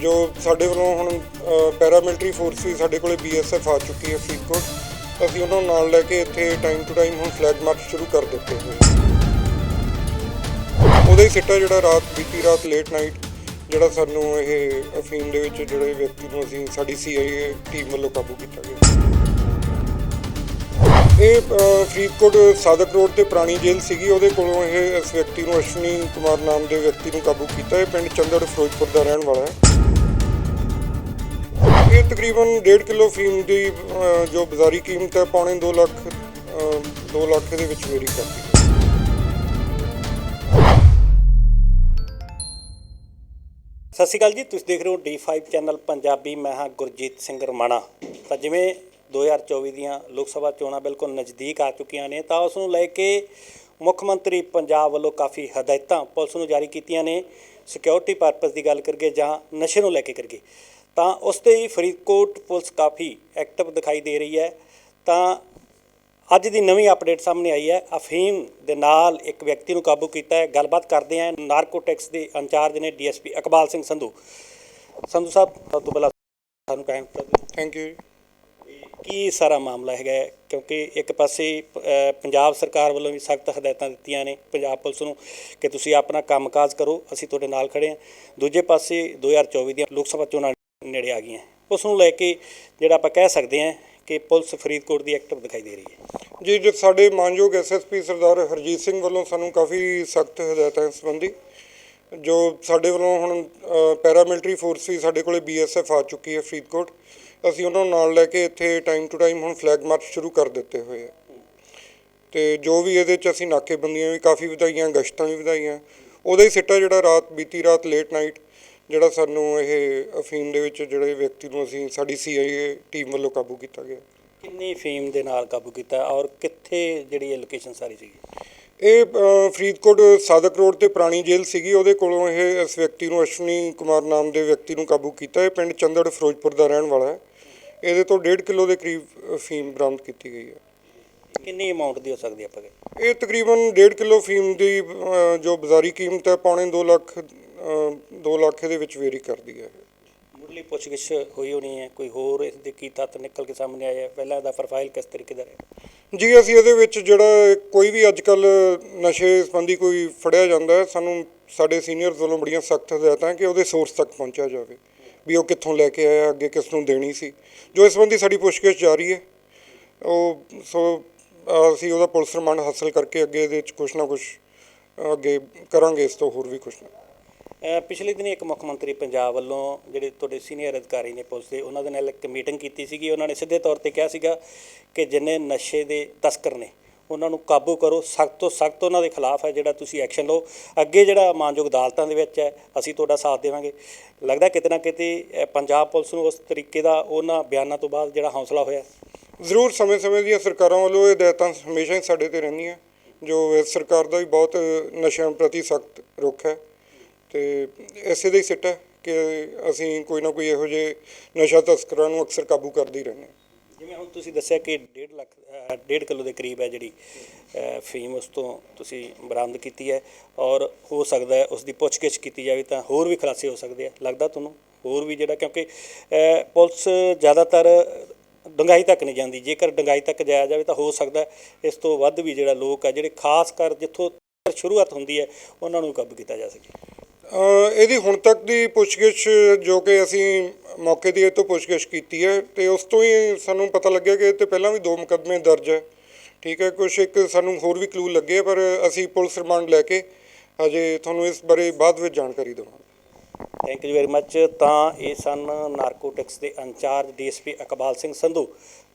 ਜੋ ਸਾਡੇ ਵੱਲੋਂ ਹੁਣ ਪੈਰਾਮਿਲਟਰੀ ਫੋਰਸ ਵੀ ਸਾਡੇ ਕੋਲੇ ਬੀਐਸਐਫ ਆ ਚੁੱਕੀ ਹੈ ਫਰੀਦਕੋਟ ਅਸੀਂ ਉਹਨਾਂ ਨੂੰ ਨਾਲ ਲੈ ਕੇ ਇੱਥੇ ਟਾਈਮ ਟੂ ਟਾਈਮ ਹੁਣ ਫਲੈਗ ਮਾਰਚ ਸ਼ੁਰੂ ਕਰ ਦਿੱਤੇ ਹੋਏ ਉਹਦਾ ਹੀ ਸਿੱਟਾ ਜਿਹੜਾ ਰਾਤ, ਬੀਤੀ ਰਾਤ ਲੇਟ ਨਾਈਟ ਜਿਹੜਾ ਸਾਨੂੰ ਇਹ ਅਫੀਮ ਦੇ ਵਿੱਚ ਜਿਹੜੇ ਵਿਅਕਤੀ ਨੂੰ ਅਸੀਂ, ਸਾਡੀ ਸੀਆਈਏ ਟੀਮ ਵੱਲੋਂ ਕਾਬੂ ਕੀਤਾ ਗਿਆ। ਇਹ ਫਰੀਦਕੋਟ ਸਾਦਕ ਰੋਡ ਤੇ ਪੁਰਾਣੀ ਜੇਲ੍ਹ ਸੀਗੀ, ਉਹਦੇ ਕੋਲੋਂ ਇਹ ਇਸ ਵਿਅਕਤੀ ਨੂੰ ਅਸ਼ਵਨੀ ਕੁਮਾਰ ਨਾਮ ਦੇ ਵਿਅਕਤੀ ਨੂੰ ਕਾਬੂ ਕੀਤਾ। ਇਹ ਪਿੰਡ ਚੰਦੜ, ਫਿਰੋਜ਼ਪੁਰ ਦਾ ਰਹਿਣ ਵਾਲਾ ਹੈ। ਇਹ ਤਕਰੀਬਨ 1.5 ਕਿਲੋ ਫੀਮ ਦੀ ਜੋ ਬਾਜ਼ਾਰੀ ਕੀਮਤ ਹੈ, ਪੌਣੇ 2 ਲੱਖ 2 ਲੱਖ ਦੇ ਵਿੱਚ ਮੇਰੀ ਕਰਦੀ ਸਤਿ ਸ਼੍ਰੀ ਅਕਾਲ ਜੀ, ਤੁਸੀਂ ਦੇਖ ਰਹੇ ਹੋ D5 ਚੈਨਲ ਪੰਜਾਬੀ, ਮੈਂ ਹਾਂ ਗੁਰਜੀਤ ਸਿੰਘ ਰਮਾਣਾ। ਤਾਂ ਜਿਵੇਂ 2024 ਦੀਆਂ ਲੋਕ ਸਭਾ ਚੋਣਾਂ ਬਿਲਕੁਲ ਨਜ਼ਦੀਕ ਆ ਚੁੱਕੀਆਂ ਨੇ, ਤਾਂ ਉਸ ਨੂੰ ਲੈ ਕੇ ਮੁੱਖ ਮੰਤਰੀ ਪੰਜਾਬ ਵੱਲੋਂ ਕਾਫੀ ਹਦਾਇਤਾਂ ਪੁਲਿਸ ਨੂੰ ਜਾਰੀ ਕੀਤੀਆਂ ਨੇ। ਸਿਕਿਉਰਿਟੀ ਪਰਪਸ ਦੀ ਗੱਲ ਕਰੀਏ ਜਾਂ ਨਸ਼ੇ ਨੂੰ ਲੈ ਕੇ ਕਰੀਏ ਤਾਂ ਉਸ ਤੇ ਹੀ ਫਰੀਦਕੋਟ ਪੁਲਿਸ ਕਾਫੀ ਐਕਟਿਵ ਦਿਖਾਈ ਦੇ ਰਹੀ ਹੈ। ਤਾਂ ਅੱਜ ਦੀ ਨਵੀਂ ਅਪਡੇਟ ਸਾਹਮਣੇ ਆਈ ਹੈ। ਅਫੀਮ ਦੇ ਨਾਲ ਇੱਕ ਵਿਅਕਤੀ ਨੂੰ ਕਾਬੂ ਕੀਤਾ ਹੈ। ਗੱਲਬਾਤ ਕਰਦੇ ਹਾਂ ਨਾਰਕੋਟਿਕਸ ਦੇ ਇੰਚਾਰਜ ਨੇ ਡੀਐਸਪੀ ਇਕਬਾਲ ਸਿੰਘ ਸੰਧੂ। ਸੰਧੂ ਸਾਹਿਬ ਸਭ ਤੋਂ ਪਹਿਲਾਂ ਸਾਨੂੰ ਟਾਈਮ ਥੈਂਕ ਯੂ ਕੀ ਸਾਰਾ ਮਾਮਲਾ ਹੈਗਾ? ਕਿਉਂਕਿ ਇੱਕ ਪਾਸੇ ਪੰਜਾਬ ਸਰਕਾਰ ਵੱਲੋਂ ਵੀ ਸਖਤ ਹਦਾਇਤਾਂ ਦਿੱਤੀਆਂ ਨੇ ਪੰਜਾਬ ਪੁਲਿਸ ਨੂੰ ਕਿ ਤੁਸੀਂ ਆਪਣਾ ਕੰਮਕਾਜ ਕਰੋ ਅਸੀਂ ਤੁਹਾਡੇ ਨਾਲ ਖੜੇ ਹਾਂ। ਦੂਜੇ ਪਾਸੇ 2024 ਦੀਆਂ ਲੋਕ ਸਭਾ ਚੋਣਾਂ ਨੇੜੇ ਆ ਗਈਆਂ। ਉਸ ਨੂੰ ਲੈ ਕੇ ਜਿਹੜਾ ਆਪਾਂ ਕਹਿ ਸਕਦੇ ਹਾਂ ਕਿ ਪੁਲਿਸ ਫਰੀਦਕੋਟ ਦੀ ਐਕਟਿਵ ਦਿਖਾਈ ਦੇ ਰਹੀ ਹੈ। ਜੀ, ਜੋ ਸਾਡੇ ਮਾਨਯੋਗ ਐਸਐਸਪੀ ਸਰਦਾਰ ਹਰਜੀਤ ਸਿੰਘ ਵੱਲੋਂ ਸਾਨੂੰ ਕਾਫੀ ਸਖਤ ਹਦਾਇਤਾਂ ਇਸ ਸੰਬੰਧੀ, ਜੋ ਸਾਡੇ ਵੱਲੋਂ ਹੁਣ ਪੈਰਾਮਿਲਟਰੀ ਫੋਰਸ ਵੀ ਸਾਡੇ ਕੋਲੇ ਬੀਐਸਐਫ ਆ ਚੁੱਕੀ ਹੈ ਫਰੀਦਕੋਟ। ਅਸੀਂ ਉਹਨਾਂ ਨੂੰ ਨਾਲ ਲੈ ਕੇ ਇੱਥੇ ਟਾਈਮ ਟੂ ਟਾਈਮ ਹੁਣ ਫਲੈਗ ਮਾਰਚ ਸ਼ੁਰੂ ਕਰ ਦਿੱਤੇ ਹੋਏ ਆ। ਤੇ ਜੋ ਵੀ ਇਹਦੇ ਚ ਅਸੀਂ ਨਾਕੇਬੰਦੀਆਂ ਵੀ ਕਾਫੀ ਵਧਾਈਆਂ, ਗਸ਼ਤਾਂ ਵੀ ਵਧਾਈਆਂ। ਉਹਦਾ ਹੀ ਸਿੱਟਾ ਜਿਹੜਾ ਰਾਤ, ਬੀਤੀ ਰਾਤ ਲੇਟ ਨਾਈਟ ਜਿਹੜਾ ਸਾਨੂੰ ਇਹ ਅਫੀਮ ਦੇ ਵਿੱਚ ਜਿਹੜੇ ਵਿਅਕਤੀ ਨੂੰ ਅਸੀਂ ਸਾਡੀ ਸੀਆਈਏ ਟੀਮ ਵੱਲੋਂ ਕਾਬੂ ਕੀਤਾ ਗਿਆ। ਕਿੰਨੀ ਫੇਮ ਦੇ ਨਾਲ ਕਾਬੂ ਕੀਤਾ ਔਰ ਕਿੱਥੇ ਜਿਹੜੀ ਇਹ ਲੋਕੇਸ਼ਨ ਸਾਰੀ ਸੀਗੀ? ਇਹ ਫਰੀਦਕੋਟ ਸਾਦਕ ਰੋਡ ਤੇ ਪੁਰਾਣੀ ਜੇਲ੍ਹ ਸੀਗੀ। ਉਹਦੇ ਕੋਲੋਂ ਇਹ ਇਸ ਵਿਅਕਤੀ ਨੂੰ ਅਸ਼ਵਨੀ ਕੁਮਾਰ ਨਾਮ ਦੇ ਵਿਅਕਤੀ ਨੂੰ ਕਾਬੂ ਕੀਤਾ। ਇਹ ਪਿੰਡ ਚੰਦੜ ਫਿਰੋਜ਼ਪੁਰ ਦਾ ਰਹਿਣ ਵਾਲਾ ਹੈ। ਇਹਦੇ ਤੋਂ 1.5 ਕਿਲੋ ਦੇ ਕਰੀਬ ਫੀਮ ਬਰਾਮਦ ਕੀਤੀ ਗਈ ਹੈ। ਕਿੰਨੀ ਅਮਾਉਂਟ ਦੀ ਹੋ ਸਕਦੀ ਹੈ ਆਪਾਂ ਇਹ ਤਕਰੀਬਨ 1.5 ਕਿਲੋ ਫੀਮ ਦੀ ਜੋ ਬਾਜ਼ਾਰੀ ਕੀਮਤ ਹੈ ਪੌਣੇ 2 ਲੱਖ 2 ਲੱਖ ਦੇ ਵਿੱਚ ਵੇਰੀ ਕਰਦੀ ਹੈ। ਮੁੱਢਲੀ ਪੁੱਛਗਿੱਛ ਹੋਈ ਹੋਣੀ ਹੈ ਕੋਈ ਹੋਰ ਇਸ ਦੇ ਕੀ ਤੱਤ ਨਿਕਲ ਕੇ ਸਾਹਮਣੇ ਆਇਆ ਹੈ? ਪਹਿਲਾਂ ਇਹਦਾ ਪ੍ਰੋਫਾਈਲ ਕਿਸ ਤਰੀਕੇ ਦਾ ਰਿਹਾ? ਜੀ ਅਸੀਂ ਇਹਦੇ ਵਿੱਚ ਜਿਹੜਾ ਕੋਈ ਵੀ ਅੱਜ ਕੱਲ ਨਸ਼ੇ ਸੰਬੰਧੀ ਕੋਈ ਫੜਿਆ ਜਾਂਦਾ ਹੈ ਸਾਨੂੰ ਸਾਡੇ ਸੀਨੀਅਰਸ ਵੱਲੋਂ ਬੜੀਆਂ ਸਖਤ ਹਦਾਇਤਾਂ ਕਿ ਉਹਦੇ ਸੋਰਸ ਤੱਕ ਪਹੁੰਚਿਆ ਜਾਵੇ ਵੀ ਉਹ ਕਿੱਥੋਂ ਲੈ ਕੇ ਆਇਆ ਅੱਗੇ ਕਿਸ ਨੂੰ ਦੇਣੀ ਸੀ। ਜੋ ਇਸ ਸੰਬੰਧੀ ਸਾਡੀ ਪੁੱਛਗਿੱਛ ਜਾਰੀ ਹੈ ਉਹ ਸੋ ਅਸੀਂ ਉਹਦਾ ਪੁਲਿਸ ਰਿਮਾਂਡ ਹਾਸਲ ਕਰਕੇ ਅੱਗੇ ਇਹਦੇ ਵਿੱਚ ਕੁਝ ਨਾ ਕੁਝ ਅੱਗੇ ਕਰਾਂਗੇ ਇਸ ਤੋਂ ਹੋਰ ਵੀ ਕੁਝ ਨਾ। ਪਿਛਲੇ ਦਿਨੀ ਇੱਕ ਮੁੱਖ ਮੰਤਰੀ ਪੰਜਾਬ ਵੱਲੋਂ ਜਿਹੜੇ ਤੁਹਾਡੇ ਸੀਨੀਅਰ ਅਧਿਕਾਰੀ ਨੇ ਪੁਲਿਸ ਦੇ ਉਹਨਾਂ ਦੇ ਨਾਲ ਇੱਕ ਮੀਟਿੰਗ ਕੀਤੀ ਸੀਗੀ। ਉਹਨਾਂ ਨੇ ਸਿੱਧੇ ਤੌਰ ਤੇ ਕਿਹਾ ਸੀਗਾ ਕਿ ਜਿੰਨੇ ਨਸ਼ੇ ਦੇ ਤਸਕਰ ਨੇ, ਉਹਨਾਂ ਨੂੰ ਕਾਬੂ ਕਰੋ। ਸਖਤ ਤੋਂ ਸਖਤ ਉਹਨਾਂ ਦੇ ਖਿਲਾਫ ਹੈ ਜਿਹੜਾ ਤੁਸੀਂ ਐਕਸ਼ਨ ਲਓ। ਅੱਗੇ ਜਿਹੜਾ ਮਾਨਯੋਗ ਅਦਾਲਤਾਂ ਦੇ ਵਿੱਚ ਹੈ, ਅਸੀਂ ਤੁਹਾਡਾ ਸਾਥ ਦੇਵਾਂਗੇ। ਲੱਗਦਾ ਕਿਤੇ ਨਾ ਕਿਤੇ ਪੰਜਾਬ ਪੁਲਿਸ ਨੂੰ ਉਸ ਤਰੀਕੇ ਦਾ ਉਹਨਾਂ ਬਿਆਨਾਂ ਤੋਂ ਬਾਅਦ ਜਿਹੜਾ ਹੌਸਲਾ ਹੋਇਆ। ਜ਼ਰੂਰ, ਸਮੇਂ-ਸਮੇਂ ਦੀਆਂ ਸਰਕਾਰਾਂ ਵੱਲੋਂ ਇਹ ਹਦਾਇਤਾਂ ਹਮੇਸ਼ਾ ਹੀ ਸਾਡੇ ਤੇ ਰਹਿੰਦੀਆਂ, ਜੋ ਇਸ ਸਰਕਾਰ ਦਾ ਵੀ ਬਹੁਤ ਨਸ਼ਿਆਂ ਪ੍ਰਤੀ ਸਖਤ ਰੁਖ ਹੈ। ਤੇ ਇਸੇ ਦਾ ਹੀ ਸਿੱਟਾ ਕਿ ਅਸੀਂ ਕੋਈ ਨਾ ਕੋਈ ਇਹੋ ਜਿਹੇ ਨਸ਼ਾ ਤਸਕਰਾਂ ਨੂੰ ਅਕਸਰ ਕਾਬੂ ਕਰਦੇ ਹੀ ਰਹਿੰਦੇ ਹਾਂ। ਜਿਵੇਂ ਹੁਣ ਤੁਸੀਂ ਦੱਸਿਆ ਕਿ 1.5 ਲੱਖ 1.5 ਕਿਲੋ ਦੇ ਕਰੀਬ ਹੈ ਜਿਹੜੀ ਫੀਮ ਉਸ ਤੋਂ ਤੁਸੀਂ ਬਰਾਮਦ ਕੀਤੀ ਹੈ ਔਰ ਹੋ ਸਕਦਾ ਹੈ ਉਸ ਦੀ ਪੁੱਛਗਿੱਛ ਕੀਤੀ ਜਾਵੇ ਤਾਂ ਹੋਰ ਵੀ ਖੁਲਾਸੇ ਹੋ ਸਕਦੇ ਆ। ਲੱਗਦਾ ਤੁਹਾਨੂੰ ਹੋਰ ਵੀ ਜਿਹੜਾ ਕਿਉਂਕਿ ਪੁਲਿਸ ਜ਼ਿਆਦਾਤਰ ਡੰਗਾਈ ਤੱਕ ਨਹੀਂ ਜਾਂਦੀ। ਜੇਕਰ ਡੰਗਾਈ ਤੱਕ ਜਾਇਆ ਜਾਵੇ ਤਾਂ ਹੋ ਸਕਦਾ ਇਸ ਤੋਂ ਵੱਧ ਵੀ ਜਿਹੜਾ ਲੋਕ ਆ ਜਿਹੜੇ ਖਾਸ ਕਰ ਜਿੱਥੋਂ ਸ਼ੁਰੂਆਤ ਹੁੰਦੀ ਹੈ, ਉਹਨਾਂ ਨੂੰ ਕਾਬੂ ਕੀਤਾ ਜਾ ਸਕੇ। ਇਹਦੀ ਹੁਣ ਤੱਕ ਦੀ ਪੁੱਛਗਿੱਛ ਜੋ ਕਿ ਅਸੀਂ ਮੌਕੇ ਦੀ ਇਹ ਤੋਂ ਪੁੱਛਗਿੱਛ ਕੀਤੀ ਹੈ ਤੇ ਉਸ ਤੋਂ ਹੀ ਸਾਨੂੰ ਪਤਾ ਲੱਗਿਆ ਕਿ ਇਹ ਤੇ ਪਹਿਲਾਂ ਵੀ ਦੋ ਮੁਕੱਦਮੇ ਦਰਜ ਹੈ। ਠੀਕ ਹੈ ਕੁਝ ਇੱਕ ਸਾਨੂੰ ਹੋਰ ਵੀ ਕਲੂ ਲੱਗੇ ਪਰ ਅਸੀਂ ਪੁਲਿਸ ਰਿਮਾਂਡ ਲੈ ਕੇ ਹਜੇ ਤੁਹਾਨੂੰ ਇਸ ਬਾਰੇ ਬਾਅਦ ਵਿੱਚ ਜਾਣਕਾਰੀ ਦੇਵਾਂਗੇ। ਥੈਂਕ ਯੂ ਵੈਰੀ ਮੱਚ ਤਾਂ ਇਹ ਸਨ ਨਾਰਕੋਟਿਕਸ ਦੇ ਇੰਚਾਰਜ ਡੀਐਸਪੀ ਇਕਬਾਲ ਸਿੰਘ ਸੰਧੂ।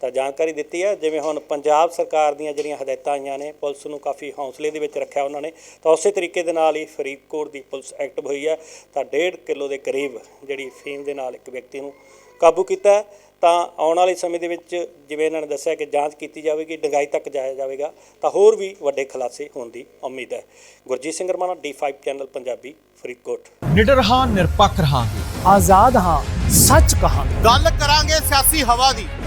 ਤਾਂ ਜਾਣਕਾਰੀ ਦਿੱਤੀ ਹੈ। ਜਿਵੇਂ ਹੁਣ ਪੰਜਾਬ ਸਰਕਾਰ ਦੀਆਂ ਜਿਹੜੀਆਂ ਹਦਾਇਤਾਂ ਆਈਆਂ ਨੇ ਪੁਲਿਸ ਨੂੰ ਕਾਫੀ ਹੌਸਲੇ ਦੇ ਵਿੱਚ ਰੱਖਿਆ ਉਹਨਾਂ ਨੇ। ਤਾਂ ਉਸੇ ਤਰੀਕੇ ਦੇ ਨਾਲ ਹੀ ਫਰੀਦਕੋਟ ਦੀ ਪੁਲਿਸ ਐਕਟਿਵ ਹੋਈ ਹੈ। ਤਾਂ 1.5 ਕਿਲੋ ਦੇ ਕਰੀਬ ਜਿਹੜੀ ਫੀਮ ਦੇ ਨਾਲ ਇੱਕ ਵਿਅਕਤੀ ਨੂੰ ਕਾਬੂ ਕੀਤਾ ਹੈ। ਤਾਂ ਆਉਣ ਵਾਲੇ ਸਮੇਂ ਦੇ ਵਿੱਚ ਜਿਵੇਂ ਇਹਨਾਂ ਨੇ ਦੱਸਿਆ ਕਿ ਜਾਂਚ ਕੀਤੀ ਜਾਵੇਗੀ ਡੰਗਾਈ ਤੱਕ ਜਾਇਆ ਜਾਵੇਗਾ ਤਾਂ ਹੋਰ ਵੀ ਵੱਡੇ ਖੁਲਾਸੇ ਹੋਣ ਦੀ ਉਮੀਦ ਹੈ। Gurjeet Singh Ramana D5 channel Punjabi Faridkot. ਨਿਡਰ ਹਾਂ ਨਿਰਪੱਖ ਰਹਾਂਗੇ। ਆਜ਼ਾਦ ਹਾਂ ਸੱਚ ਕਹਾਂਗੇ। ਗੱਲ ਕਰਾਂਗੇ ਸਿਆਸੀ ਹਵਾ ਦੀ।